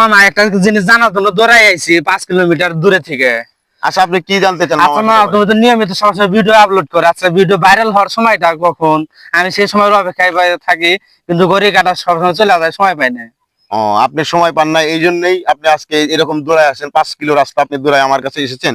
মামা একটা জিনিস জানার জন্য দৌড়াই আইছি পাঁচ কিলোমিটার দূরে থেকে। আচ্ছা আপনি কি জানতে চান আচ্ছা মা তুমি তো নিয়মিত সবসময় ভিডিও আপলোড করো। আচ্ছা ভিডিও ভাইরাল হওয়ার সময়টা কখন? আমি সেই সময় অপেক্ষায় থাকি কিন্তু ঘড়ি কাটা সবসময় চলে যায় সময় পাই না। ও আপনি সময় পান না এই জন্যই আপনি আজকে এরকম দৌড়ায় আসেন পাঁচ কিলো রাস্তা আপনি দৌড়ায় আমার কাছে এসেছেন?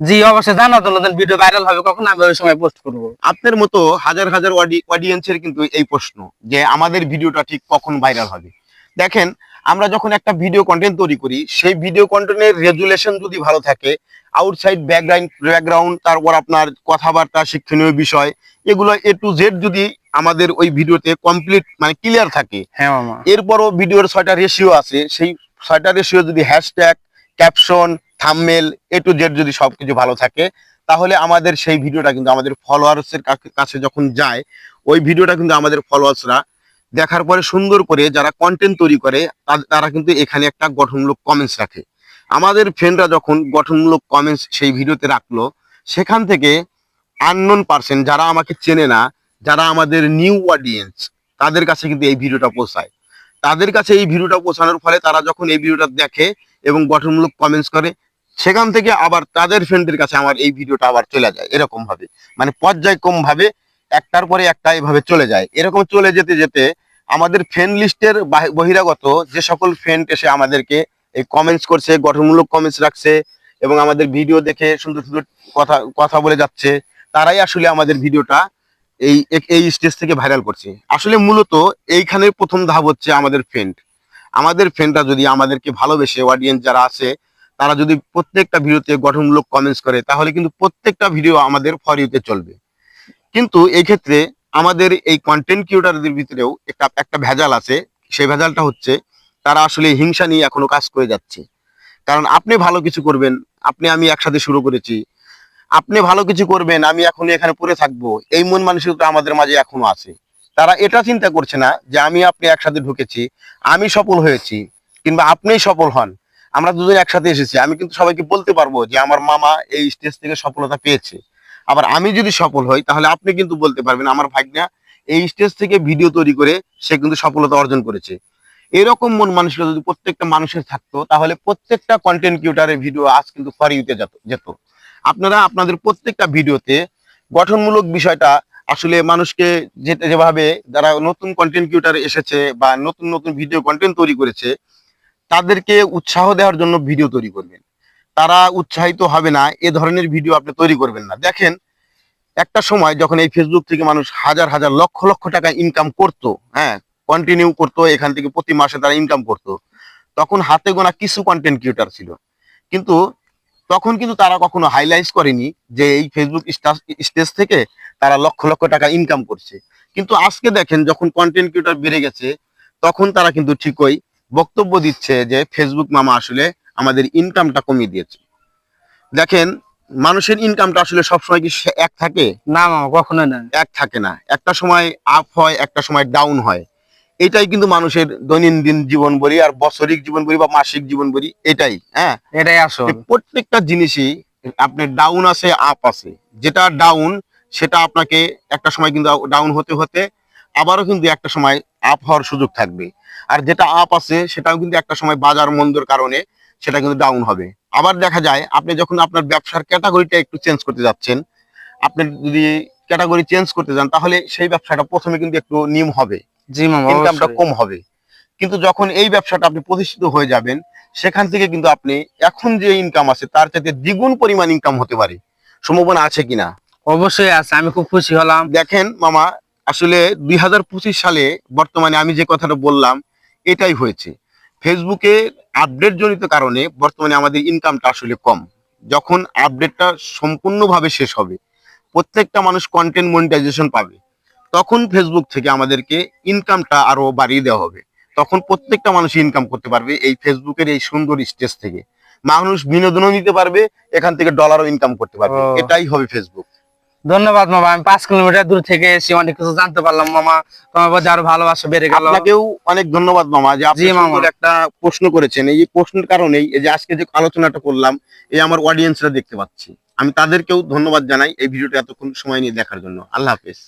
জি অবশ্যই জানার জন্য ভিডিও ভাইরাল হবে কখন আমি ওই সময় পোস্ট করব? আপনার মতো হাজার হাজার অডিয়েন্সের কিন্তু এই প্রশ্ন যে আমাদের ভিডিওটা ঠিক কখন ভাইরাল হবে? দেখেন আমরা যখন একটা ভিডিও কন্টেন্ট তৈরি করি সেই ভিডিও কন্টেন্টের রেজুলেশন যদি ভালো থাকে আউটসাইড ব্যাকগ্রাউন্ড ব্যাকগ্রাউন্ড তারপর আপনার কথাবার্তা শিক্ষণীয় বিষয় এগুলো এ টু জেড যদি আমাদের ওই ভিডিওতে কমপ্লিট মানে ক্লিয়ার থাকে হ্যাঁ মামা। এরপরও ভিডিওর ছয়টা রেশিও আছে সেই ছয়টা রেশিও যদি hashtag caption thumbnail A to Z যদি সবকিছু ভালো থাকে তাহলে আমাদের সেই ভিডিওটা কিন্তু আমাদের ফলোয়ার্সের কাছে যখন যায় ওই ভিডিওটা কিন্তু আমাদের ফলোয়ার্সরা দেখার পরে সুন্দর করে যারা কন্টেন্ট তৈরি করে তারা কিন্তু এখানে একটা গঠনমূলক কমেন্টস রাখে। আমাদের ফ্রেন্ডরা যখন গঠনমূলক কমেন্টস সেই ভিডিওতে রাখল, সেখান থেকে আননোন পার্সন যারা আমাকে চেনে না, যারা আমাদের নিউ অডিয়েন্স তাদের কাছে কিন্তু এই ভিডিওটা পৌঁছায়। তাদের কাছে এই ভিডিওটা পৌঁছানোর ফলে তারা যখন এই ভিডিওটা দেখে এবং গঠনমূলক কমেন্টস করে, সেখান থেকে আবার তাদের ফ্রেন্ডের কাছে আমার এই ভিডিওটা আবার চলে যায় এরকম ভাবে মানে পর্যায়ক্রম ভাবে একটার পরে একটা এভাবে চলে যায়। এরকম চলে যেতে যেতে আমাদের ফ্রেন্ড লিস্টের বহিরাগত যে সকল ফ্রেন্ড এসে আমাদেরকে এই কমেন্টস করছে, গঠনমূলক কমেন্টস রাখছে এবং আমাদের ভিডিও দেখে সুন্দর সুন্দর কথা কথা বলে যাচ্ছে, তারাই আসলে আমাদের ভিডিওটা এই এই স্টেজ থেকে ভাইরাল করছে। আসলে মূলত এইখানের প্রথম ধাপ হচ্ছে আমাদের ফ্রেন্ড আমাদের ফ্রেন্ডরা যদি আমাদেরকে ভালোবেসে অডিয়েন্স যারা আছে, তারা যদি প্রত্যেকটা ভিডিওতে গঠনমূলক কমেন্টস করে, তাহলে কিন্তু প্রত্যেকটা ভিডিও আমাদের ফর ইউতে চলবে। কিন্তু এই ক্ষেত্রে আমাদের এই কন্টেন্ট ক্রিয়েটারদের ভিতরেও একটা একটা ভেজাল আছে। সেই ভেজালটা হচ্ছে তারা আসলে হিংসা নিয়ে এখনও কাজ করে যাচ্ছে। কারণ আপনি ভালো কিছু করবেন, আপনি আমি একসাথে শুরু করেছি। আপনি ভালো কিছু করবেন, আমি এখন এখানে পড়ে থাকব। এই মন মানসিকতা আমাদের মাঝে এখনও আছে। তারা এটা চিন্তা করছে না যে আমি আপনি একসাথে ঢুকেছি, আমি সফল হয়েছি, কিংবা আপনিই সফল হন। আমরা দুজন একসাথে এসেছি। আমি কিন্তু সবাইকে বলতে পারব যে আমার মামা এই স্টেজ থেকে সফলতা পেয়েছে। আবার আমি যদি সফল হই, তাহলে আপনি কিন্তু বলতে পারবেন, আমার ভাগ্না এই স্টেজ থেকে ভিডিও তৈরি করে সে কিন্তু সফলতা অর্জন করেছে। এরকম মন মানসিকতা যদি প্রত্যেকটা মানুষের থাকতো, তাহলে প্রত্যেকটা কন্টেন্ট ক্রিয়েটারের ভিডিও আজ কিন্তু ফরিউতে যেত যেত। আপনারা আপনাদের প্রত্যেকটা ভিডিওতে গঠনমূলক বিষয়টা আসলে মানুষকে যেটা যেভাবে যারা নতুন কন্টেন্ট ক্রিয়েটার এসেছে বা নতুন নতুন ভিডিও কন্টেন্ট তৈরি করেছে, তাদেরকে উৎসাহ দেওয়ার জন্য ভিডিও তৈরি করবেন। তারা উৎসাহিত হবে না, এ ধরনের ভিডিও আপনি তৈরি করবেন না। দেখেন, একটা সময় যখন এই ফেসবুক থেকে মানুষ হাজার হাজার লক্ষ লক্ষ টাকা ইনকাম করতো হ্যাঁ কন্টিনিউ করতো, এখান থেকে প্রতি মাসে তারা ইনকাম করতো, তখন হাতে গোনা কিছু কন্টেন্ট ক্রিয়েটার ছিল। কিন্তু তখন কিন্তু তারা কখনো হাইলাইট করেনি যে এই ফেসবুক স্টেজ থেকে তারা লক্ষ লক্ষ টাকা ইনকাম করছে। কিন্তু আজকে দেখেন, যখন কন্টেন্ট ক্রিয়েটার বেড়ে গেছে, তখন তারা কিন্তু ঠিকই বক্তব্য দিচ্ছে যে ফেসবুক মামা আসলে আমাদের ইনকামটা কমিয়ে দিয়েছে। দেখেন মানুষের ইনকামটা আসলে সবসময় কি এক থাকে? না মামা কখনো না। এক থাকে না। একটা সময় আপ হয় একটা সময় ডাউন হয়। এটাই কিন্তু মানুষের দৈনন্দিন জীবন বলি আর বছরিক জীবন বলি বা মাসিক জীবন বলি এটাই হ্যাঁ? এটাই আসল। প্রত্যেকটা জিনিসই আপনার ডাউন আছে আপ আছে। যেটা ডাউন সেটা আপনাকে একটা সময় কিন্তু ডাউন হতে হতে আবারও কিন্তু একটা সময় আপ হওয়ার সুযোগ থাকবে। আর যেটা আপ আছে সেটাও কিন্তু একটা সময় বাজার মন্দর কারণে সেটা কিন্তু ডাউন হবে। আবার দেখা যায় আপনি যখন আপনার ব্যবসার ক্যাটাগরিটা একটু চেঞ্জ করতে যাচ্ছেন আপনি যদি ক্যাটাগরি চেঞ্জ করতে যান তাহলে সেই ব্যবসাটা প্রথমে কিন্তু একটু নিম হবে। জি মামা ইনকামটা কম হবে। কিন্তু যখন এই ব্যবসাটা আপনি প্রতিষ্ঠিত হয়ে যাবেন সেখান থেকে কিন্তু আপনি এখন যে ইনকাম আছে তার চাইতে দ্বিগুণ পরিমাণ ইনকাম হতে পারে। সম্ভাবনা আছে কিনা? অবশ্যই আছে আমি খুব খুশি হলাম। দেখেন মামা আসলে দুই হাজার পঁচিশ সালে বর্তমানে আমি যে কথাটা বললাম এটাই হয়েছে। ফেসবুকে আপডেট জনিত কারণে বর্তমানে আমাদের ইনকামটা আসলে কম। যখন আপডেটটা সম্পূর্ণভাবে শেষ হবে প্রত্যেকটা মানুষ কন্টেন্ট মনিটাইজেশন পাবে তখন ফেসবুক থেকে আমাদেরকে ইনকামটা আরও বাড়িয়ে দেওয়া হবে। তখন প্রত্যেকটা মানুষ ইনকাম করতে পারবে এই ফেসবুকের এই সুন্দর স্টেজ থেকে। মানুষ বিনোদনও নিতে পারবে এখান থেকে ডলারও ইনকাম করতে পারবে। এটাই হবে ফেসবুক ধন্যবাদ মামা। আমি পাঁচ কিলোমিটার দূর থেকে এসে অনেক কিছু জানতে পারলাম মামা। তোমার প্রতি আরও ভালোবাসা বেড়ে গেল। আপনাকেও অনেক ধন্যবাদ মামা যে আপনি আমার। একটা প্রশ্ন করেছেন। এই প্রশ্নের কারণেই এই যে আজকে যে আলোচনাটা করলাম এই আমার অডিয়েন্সরা দেখতে পাচ্ছি। আমি তাদেরকেও ধন্যবাদ জানাই এই ভিডিওটা এতক্ষণ সময় নিয়ে দেখার জন্য। আল্লাহ হাফেজ।